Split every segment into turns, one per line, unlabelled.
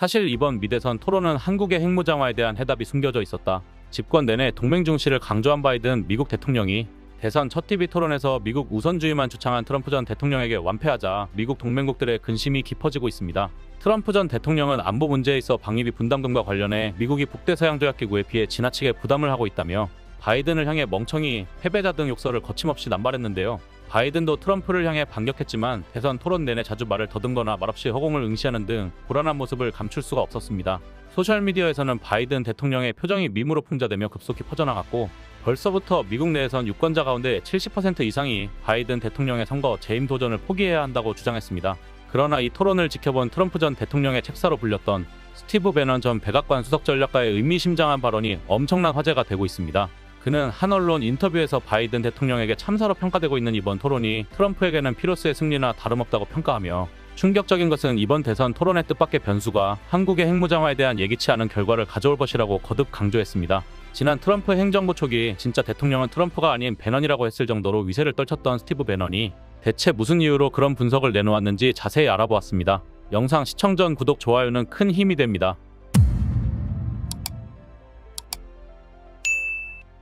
사실 이번 미대선 토론은 한국의 핵무장화에 대한 해답이 숨겨져 있었다. 집권 내내 동맹 중시를 강조한 바이든 미국 대통령이 대선 첫 TV 토론에서 미국 우선주의만 주창한 트럼프 전 대통령에게 완패하자 미국 동맹국들의 근심이 깊어지고 있습니다. 트럼프 전 대통령은 안보 문제에 있어 방위비 분담 금과 관련해 미국이 북대서양 조약 기구에 비해 지나치게 부담을 하고 있다며 바이든을 향해 멍청이, 패배자 등 욕설을 거침없이 남발했는데요. 바이든도 트럼프를 향해 반격했지만 대선 토론 내내 자주 말을 더듬거나 말없이 허공을 응시하는 등 불안한 모습을 감출 수가 없었습니다. 소셜미디어에서는 바이든 대통령의 표정이 밈으로 풍자되며 급속히 퍼져나갔고 벌써부터 미국 내에선 유권자 가운데 70% 이상이 바이든 대통령의 선거 재임 도전을 포기해야 한다고 주장했습니다. 그러나 이 토론을 지켜본 트럼프 전 대통령의 책사로 불렸던 스티브 베넌 전 백악관 수석 전략가의 의미심장한 발언이 엄청난 화제가 되고 있습니다. 그는 한 언론 인터뷰에서 바이든 대통령에게 참사로 평가되고 있는 이번 토론이 트럼프에게는 피로스의 승리나 다름없다고 평가하며 충격적인 것은 이번 대선 토론의 뜻밖의 변수가 한국의 핵무장화에 대한 예기치 않은 결과를 가져올 것이라고 거듭 강조했습니다. 지난 트럼프 행정부 초기 진짜 대통령은 트럼프가 아닌 배넌이라고 했을 정도로 위세를 떨쳤던 스티브 배넌이 대체 무슨 이유로 그런 분석을 내놓았는지 자세히 알아보았습니다. 영상 시청 전 구독, 좋아요는 큰 힘이 됩니다.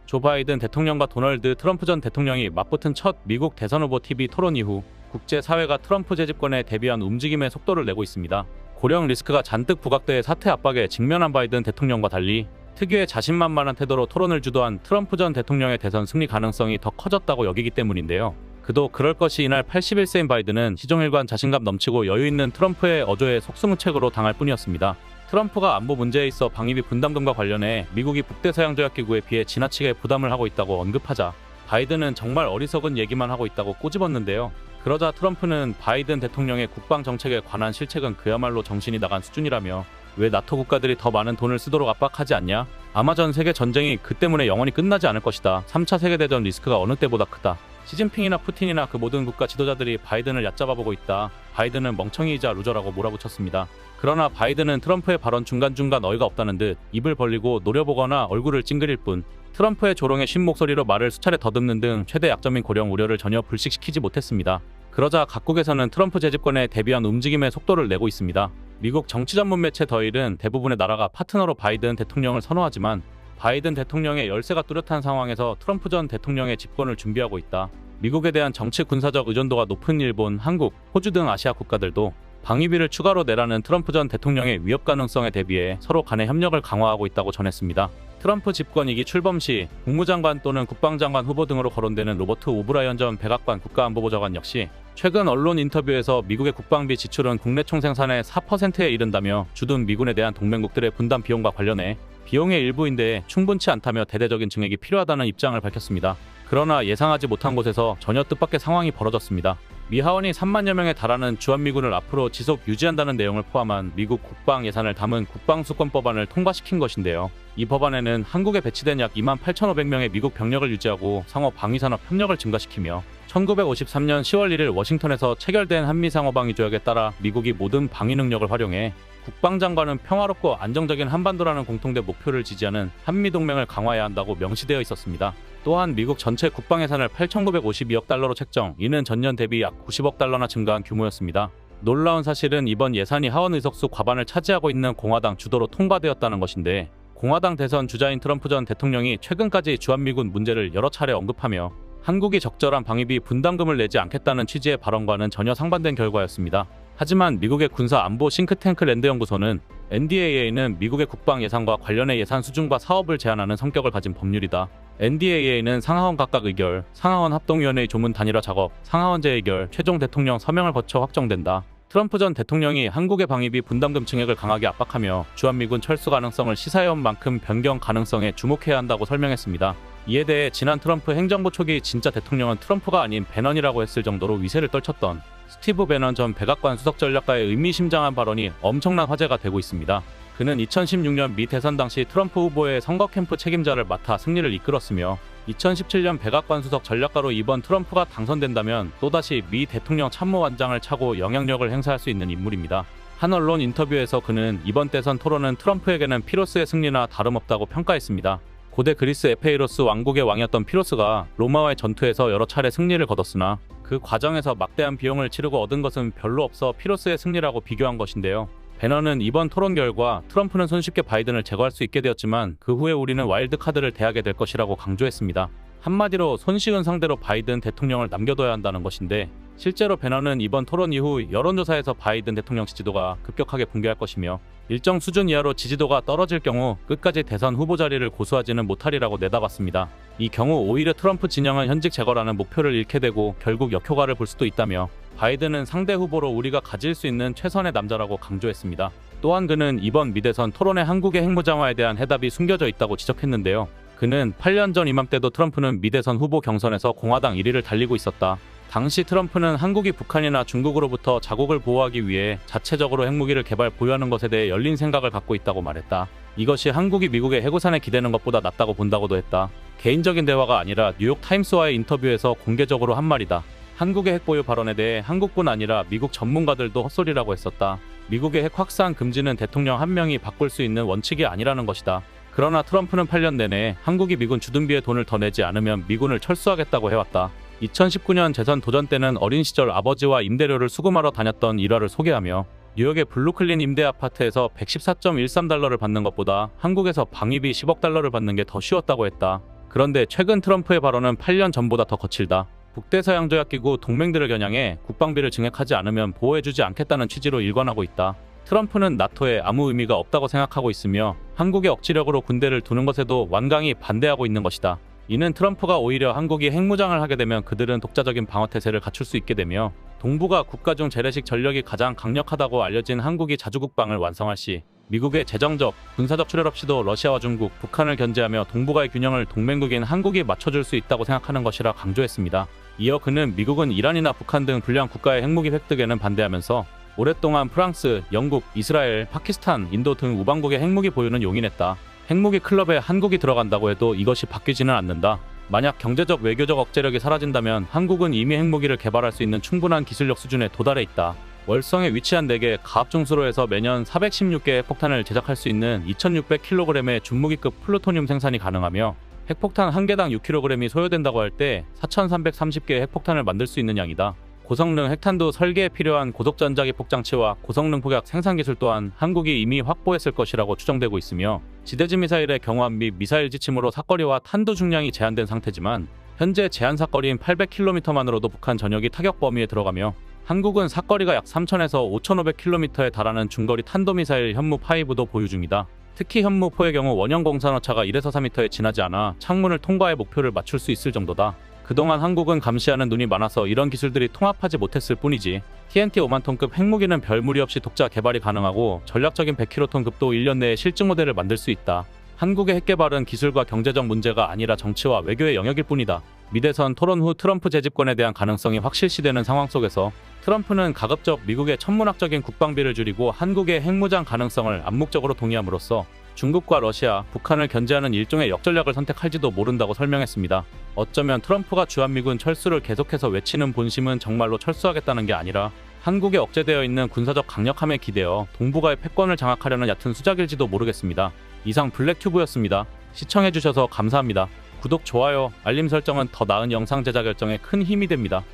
조 바이든 대통령과 도널드 트럼프 전 대통령이 맞붙은 첫 미국 대선 후보 TV 토론 이후 국제사회가 트럼프 재집권에 대비한 움직임의 속도를 내고 있습니다. 고령 리스크가 잔뜩 부각돼 사태 압박에 직면한 바이든 대통령과 달리 특유의 자신만만한 태도로 토론을 주도한 트럼프 전 대통령의 대선 승리 가능성이 더 커졌다고 여기기 때문인데요. 그도 그럴 것이 이날 81세인 바이든은 시종일관 자신감 넘치고 여유 있는 트럼프의 어조에 속수무책으로 당할 뿐이었습니다. 트럼프가 안보 문제에 있어 방위비 분담금과 관련해 미국이 북대서양조약기구에 비해 지나치게 부담을 하고 있다고 언급하자 바이든은 정말 어리석은 얘기만 하고 있다고 꼬집었는데요. 그러자 트럼프는 바이든 대통령의 국방 정책에 관한 실책은 그야말로 정신이 나간 수준이라며 왜 나토 국가들이 더 많은 돈을 쓰도록 압박하지 않냐? 아마 전 세계 전쟁이 그 때문에 영원히 끝나지 않을 것이다. 3차 세계대전 리스크가 어느 때보다 크다. 시진핑이나 푸틴이나 그 모든 국가 지도자들이 바이든을 얕잡아보고 있다. 바이든은 멍청이이자 루저라고 몰아붙였습니다. 그러나 바이든은 트럼프의 발언 중간중간 어이가 없다는 듯 입을 벌리고 노려보거나 얼굴을 찡그릴 뿐 트럼프의 조롱에 쉰 목소리로 말을 수차례 더듬는 등 최대 약점인 고령 우려를 전혀 불식시키지 못했습니다. 그러자 각국에서는 트럼프 재집권에 대비한 움직임의 속도를 내고 있습니다. 미국 정치 전문 매체 더일은 대부분의 나라가 파트너로 바이든 대통령을 선호하지만 바이든 대통령의 열세가 뚜렷한 상황에서 트럼프 전 대통령의 집권을 준비하고 있다. 미국에 대한 정치 군사적 의존도가 높은 일본, 한국, 호주 등 아시아 국가들도 방위비를 추가로 내라는 트럼프 전 대통령의 위협 가능성에 대비해 서로 간의 협력을 강화하고 있다고 전했습니다. 트럼프 집권 2기 출범 시 국무장관 또는 국방장관 후보 등으로 거론되는 로버트 오브라이언 전 백악관 국가안보보좌관 역시 최근 언론 인터뷰에서 미국의 국방비 지출은 국내 총생산의 4%에 이른다며 주둔 미군에 대한 동맹국들의 분담 비용과 관련해 비용의 일부인데 충분치 않다며 대대적인 증액이 필요하다는 입장을 밝혔습니다. 그러나 예상하지 못한 곳에서 전혀 뜻밖의 상황이 벌어졌습니다. 미 하원이 3만여 명에 달하는 주한미군을 앞으로 지속 유지한다는 내용을 포함한 미국 국방 예산을 담은 국방수권 법안을 통과시킨 것인데요. 이 법안에는 한국에 배치된 약 2만 8,500명의 미국 병력을 유지하고 상호 방위산업 협력을 증가시키며 1953년 10월 1일 워싱턴에서 체결된 한미상호방위조약에 따라 미국이 모든 방위 능력을 활용해 국방장관은 평화롭고 안정적인 한반도라는 공통된 목표를 지지하는 한미동맹을 강화해야 한다고 명시되어 있었습니다. 또한 미국 전체 국방 예산을 8,952억 달러로 책정, 이는 전년 대비 약 90억 달러나 증가한 규모였습니다. 놀라운 사실은 이번 예산이 하원 의석수 과반을 차지하고 있는 공화당 주도로 통과되었다는 것인데 공화당 대선 주자인 트럼프 전 대통령이 최근까지 주한미군 문제를 여러 차례 언급하며 한국이 적절한 방위비 분담금을 내지 않겠다는 취지의 발언과는 전혀 상반된 결과였습니다. 하지만 미국의 군사 안보 싱크탱크 랜드 연구소는 NDAA는 미국의 국방 예산과 관련의 예산 수준과 사업을 제한하는 성격을 가진 법률이다. NDAA는 상하원 각각 의결, 상하원 합동위원회의 조문 단일화 작업, 상하원 재의결, 최종 대통령 서명을 거쳐 확정된다. 트럼프 전 대통령이 한국의 방위비 분담금 증액을 강하게 압박하며 주한미군 철수 가능성을 시사해온 만큼 변경 가능성에 주목해야 한다고 설명했습니다. 이에 대해 지난 트럼프 행정부 초기 진짜 대통령은 트럼프가 아닌 배넌이라고 했을 정도로 위세를 떨쳤던 스티브 배넌 전 백악관 수석 전략가의 의미심장한 발언이 엄청난 화제가 되고 있습니다. 그는 2016년 미 대선 당시 트럼프 후보의 선거 캠프 책임자를 맡아 승리를 이끌었으며 2017년 백악관 수석 전략가로 이번 트럼프가 당선된다면 또다시 미 대통령 참모원장을 차고 영향력을 행사할 수 있는 인물입니다. 한 언론 인터뷰에서 그는 이번 대선 토론은 트럼프에게는 피로스의 승리나 다름없다고 평가했습니다. 고대 그리스 에페이로스 왕국의 왕이었던 피로스가 로마와의 전투에서 여러 차례 승리를 거뒀으나 그 과정에서 막대한 비용을 치르고 얻은 것은 별로 없어 피로스의 승리라고 비교한 것인데요. 배너는 이번 토론 결과 트럼프는 손쉽게 바이든을 제거할 수 있게 되었지만 그 후에 우리는 와일드 카드를 대하게 될 것이라고 강조했습니다. 한마디로 손쉬운 상대로 바이든 대통령을 남겨둬야 한다는 것인데 실제로 배너는 이번 토론 이후 여론조사에서 바이든 대통령 지지도가 급격하게 붕괴할 것이며 일정 수준 이하로 지지도가 떨어질 경우 끝까지 대선 후보 자리를 고수하지는 못하리라고 내다봤습니다. 이 경우 오히려 트럼프 진영은 현직 제거라는 목표를 잃게 되고 결국 역효과를 볼 수도 있다며 바이든은 상대 후보로 우리가 가질 수 있는 최선의 남자라고 강조했습니다. 또한 그는 이번 미대선 토론의 한국의 핵무장화에 대한 해답이 숨겨져 있다고 지적했는데요. 그는 8년 전 이맘때도 트럼프는 미대선 후보 경선에서 공화당 1위를 달리고 있었다. 당시 트럼프는 한국이 북한이나 중국으로부터 자국을 보호하기 위해 자체적으로 핵무기를 개발 보유하는 것에 대해 열린 생각을 갖고 있다고 말했다. 이것이 한국이 미국의 해구산에 기대는 것보다 낫다고 본다고도 했다. 개인적인 대화가 아니라 뉴욕 타임스와의 인터뷰에서 공개적으로 한 말이다. 한국의 핵보유 발언에 대해 한국뿐 아니라 미국 전문가들도 헛소리라고 했었다. 미국의 핵 확산 금지는 대통령 한 명이 바꿀 수 있는 원칙이 아니라는 것이다. 그러나 트럼프는 8년 내내 한국이 미군 주둔비에 돈을 더 내지 않으면 미군을 철수하겠다고 해왔다. 2019년 재선 도전 때는 어린 시절 아버지와 임대료를 수금하러 다녔던 일화를 소개하며 뉴욕의 블루클린 임대 아파트에서 114.13달러를 받는 것보다 한국에서 방위비 10억 달러를 받는 게 더 쉬웠다고 했다. 그런데 최근 트럼프의 발언은 8년 전보다 더 거칠다. 북대서양조약기구 동맹들을 겨냥해 국방비를 증액하지 않으면 보호해주지 않겠다는 취지로 일관하고 있다. 트럼프는 나토에 아무 의미가 없다고 생각하고 있으며 한국의 억지력으로 군대를 두는 것에도 완강히 반대하고 있는 것이다. 이는 트럼프가 오히려 한국이 핵무장을 하게 되면 그들은 독자적인 방어 태세를 갖출 수 있게 되며 동북아 국가 중 재래식 전력이 가장 강력하다고 알려진 한국이 자주국방을 완성할 시 미국의 재정적, 군사적 출혈 없이도 러시아와 중국, 북한을 견제하며 동북아의 균형을 동맹국인 한국이 맞춰줄 수 있다고 생각하는 것이라 강조했습니다. 이어 그는 미국은 이란이나 북한 등 불량 국가의 핵무기 획득에는 반대하면서 오랫동안 프랑스, 영국, 이스라엘, 파키스탄, 인도 등 우방국의 핵무기 보유는 용인했다. 핵무기 클럽에 한국이 들어간다고 해도 이것이 바뀌지는 않는다. 만약 경제적 외교적 억제력이 사라진다면 한국은 이미 핵무기를 개발할 수 있는 충분한 기술력 수준에 도달해 있다. 월성에 위치한 4개 가압중수로에서 매년 416개의 폭탄을 제작할 수 있는 2600kg의 준무기급 플루토늄 생산이 가능하며 핵폭탄 1개당 6kg이 소요된다고 할 때 4330개의 핵폭탄을 만들 수 있는 양이다. 고성능 핵탄두 설계에 필요한 고속전자기 폭장치와 고성능 폭약 생산 기술 또한 한국이 이미 확보했을 것이라고 추정되고 있으며 지대지 미사일의 경호함 및 미사일 지침으로 사거리와 탄두 중량이 제한된 상태지만 현재 제한 사거리인 800km만으로도 북한 전역이 타격 범위에 들어가며 한국은 사거리가 약 3,000에서 5,500km에 달하는 중거리 탄도미사일 현무 파이브도 보유 중이다. 특히 현무포의 경우 원형 공산어차가 1에서 4m에 지나지 않아 창문을 통과해 목표를 맞출 수 있을 정도다. 그동안 한국은 감시하는 눈이 많아서 이런 기술들이 통합하지 못했을 뿐이지. TNT 5만 톤급 핵무기는 별 무리 없이 독자 개발이 가능하고 전략적인 100kg 급도 1년 내에 실증 모델을 만들 수 있다. 한국의 핵 개발은 기술과 경제적 문제가 아니라 정치와 외교의 영역일 뿐이다. 미대선 토론 후 트럼프 재집권에 대한 가능성이 확실시되는 상황 속에서 트럼프는 가급적 미국의 천문학적인 국방비를 줄이고 한국의 핵무장 가능성을 암묵적으로 동의함으로써 중국과 러시아, 북한을 견제하는 일종의 역전략을 선택할지도 모른다고 설명했습니다. 어쩌면 트럼프가 주한미군 철수를 계속해서 외치는 본심은 정말로 철수하겠다는 게 아니라 한국에 억제되어 있는 군사적 강력함에 기대어 동북아의 패권을 장악하려는 얕은 수작일지도 모르겠습니다. 이상 블랙튜브였습니다. 시청해주셔서 감사합니다. 구독, 좋아요, 알림 설정은 더 나은 영상 제작 결정에 큰 힘이 됩니다.